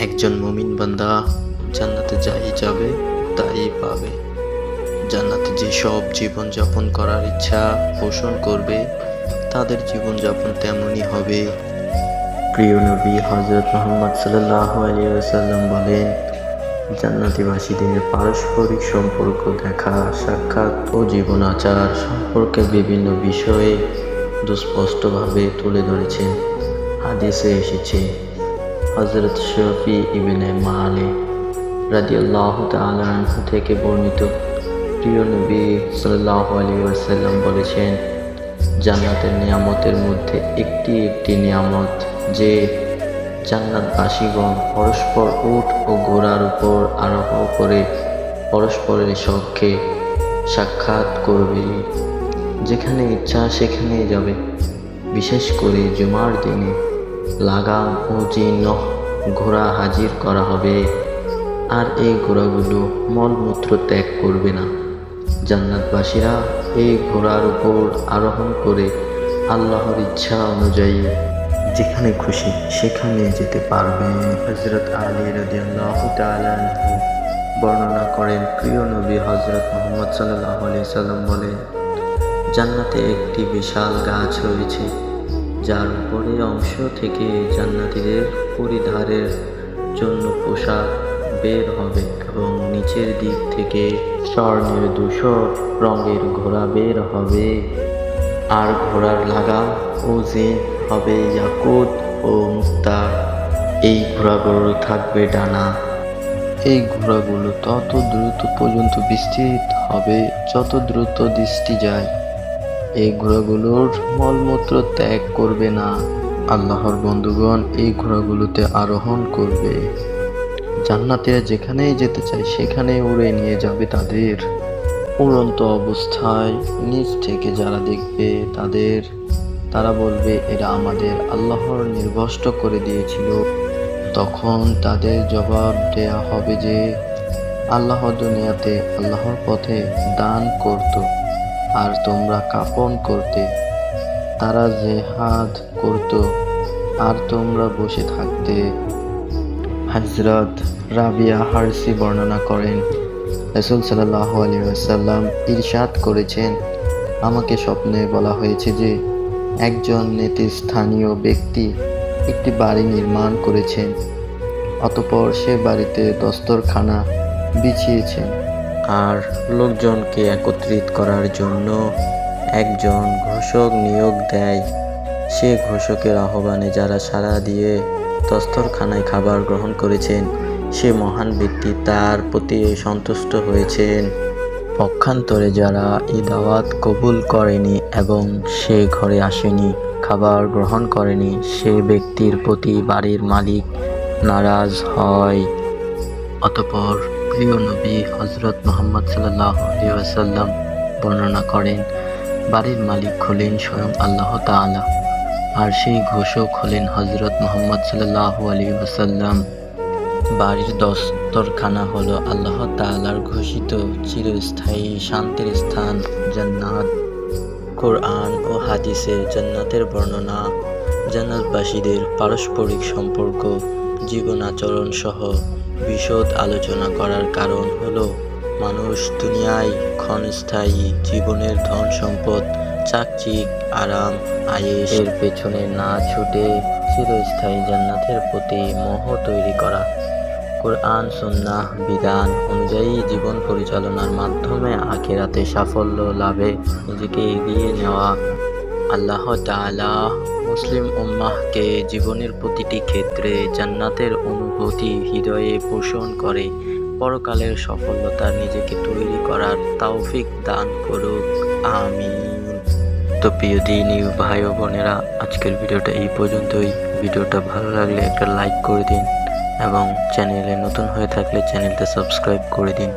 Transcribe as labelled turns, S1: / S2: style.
S1: একজন মুমিন বান্দা জান্নাতে যাই যাবে, তাই পাবে। জান্নাতে যেসব জীবনযাপন করার ইচ্ছা পোষণ করবে, তাদের জীবনযাপন তেমনই হবে। প্রিয় নবী হজরত মোহাম্মদ সাল্লাহ আলিয়াল্লাম বলেন, জান্নাতিবাসীদের পারস্পরিক সম্পর্ক দেখা, সাক্ষাৎ ও জীবন আচার সম্পর্কে বিভিন্ন বিষয়ে দুস্পষ্টভাবে তুলে ধরেছেন হাদিসে এসেছে হজরত শফি ইবেনে মালে রাদিয়াল্লাহ তালাহ থেকে বর্ণিত প্রিয় নবী সাল্লাহ আলী ওয়াসাল্লাম বলেছেন, জান্নাতের নিয়ামতের মধ্যে একটি একটি নিয়ামত যে জান্নাতবাসীগণ পরস্পর উট ও ঘোড়ার উপর আরোহ করে পরস্পরের সখ্যে সাক্ষাৎ করবে। যেখানে ইচ্ছা সেখানেই যাবে। বিশেষ করে জুমার দিনে লাগাম ও চিহ্ন ঘোড়া হাজির করা হবে। আর এই ঘোড়াগুলো মলমূত্র ত্যাগ করবে না। জান্নাতবাসীরা এই ঘোড়ার উপর আরোহণ করে আল্লাহর ইচ্ছা অনুযায়ী যেখানে খুশি সেখানে যেতে পারবে। হজরত আলী রদিয়াল্লাহ বর্ণনা করেন, প্রিয় নবী হজরত মোহাম্মদ সাল্লাহ আলি সাল্লাম বলেন, জান্নাতে একটি বিশাল গাছ রয়েছে। যার উপরের অংশ থেকে জান্নাতীদের পরিধারের জন্য পোশাক বের হবে এবং নিচের দিক থেকে স্বর্ণের ধূসর রঙের ঘোড়া বের হবে। আর ঘোড়ার লাগাম ও জিন হবে ইয়াকুত ও মুক্তার এই ঘোড়াগুলোর থাকবে ডানা। এই ঘোড়াগুলো তত দ্রুত পর্যন্ত বিস্তৃত হবে, যত দ্রুত দৃষ্টি যায়। এই ঘোড়াগুলোর মলমূত্র ত্যাগ করবে না। আল্লাহর বন্ধুগণ এই ঘোড়াগুলোতে আরোহণ করবে। জান্নাতীরা যেখানেই যেতে চায় সেখানে উড়ে নিয়ে যাবে তাদের। উড়ন্ত অবস্থায় নিচ থেকে যারা দেখবে তাদের, তারা বলবে, এরা আমাদের আল্লাহর নির্ভষ্ট করে দিয়েছিল। তখন তাদের জবাব দেয়া হবে যে, আল্লাহ দুনিয়াতে আল্লাহর পথে দান করত। আর তোমরা কাপন করতে। তারা যে হাত করত আর তোমরা বসে থাকতে। হজরত রাবিয়া হারসি বর্ণনা করেন, রসুল সাল্লাহ আলী আসাল্লাম ইরশাদ করেছেন। আমাকে স্বপ্নে বলা হয়েছে যে, একজন নেতৃস্থানীয় ব্যক্তি একটি বাড়ি নির্মাণ করেছেন, অতপর সে বাড়িতে দস্তরখানা বিছিয়েছেন। আর লোকজনকে একত্রিত করার জন্য একজন ঘোষক নিয়োগ দেয়। সে ঘোষকের আহ্বানে যারা সাড়া দিয়ে দস্তরখানায় খাবার গ্রহণ করেছেন, সে মহান ব্যক্তি তার প্রতি সন্তুষ্ট হয়েছেন। পক্ষান্তরে যারা এই দাওয়াত কবুল করেনি এবং সে ঘরে আসেনি, খাবার গ্রহণ করেনি, সে ব্যক্তির প্রতি বাড়ির মালিক নারাজ হয়। অতপর প্রিয় নবী হজরত মোহাম্মদ সাল্লাহ বর্ণনা করেন, বাড়ির মালিক হলেন স্বয়ং আল্লাহ তাআলা, আর সেই ঘোষক হলেন হজরত মোহাম্মদ সাল্লাহ আলী ওসাল্লাম বাড়ির দস্তরখানা হলো আল্লাহ তাআলার ঘোষিত চিরস্থায়ী শান্তির স্থান, জান্নাত, কোরআন ও হাদিসে জান্নাতের বর্ণনা, জান্নাতবাসীদের পারস্পরিক সম্পর্ক জীবন আচরণ সহ বিশদ আলোচনা করার কারণ হল, মানুষ দুনিয়ায় ক্ষণস্থায়ী জীবনের ধন সম্পদ, চাকচিক, আরাম আয়েস এর পেছনে না ছুটে চিরস্থায়ী জান্নাতের প্রতি মোহ তৈরি করা। কোরআন, সুন্নাহ, বিধান অনুযায়ী জীবন পরিচালনার মাধ্যমে আখেরাতে সাফল্য লাভে নিজেকে এগিয়ে নেওয়া। আল্লাহ তাআলা মুসলিম উম্মাহকে জীবনের প্রতিটি ক্ষেত্রে জান্নাতের অনুভূতি হৃদয়ে পোষণ করে। পরকালের সফলতা নিজেকে তৈরি করার তৌফিক দান করুক। আমি তো প্রিয় দিনী ভাই ও বোনেরা, আজকের ভিডিওটা এই পর্যন্তই। ভিডিওটা ভালো লাগলে একটা লাইক করে দিন এবং চ্যানেলে নতুন হয়ে থাকলে চ্যানেলটা সাবস্ক্রাইব করে দিন।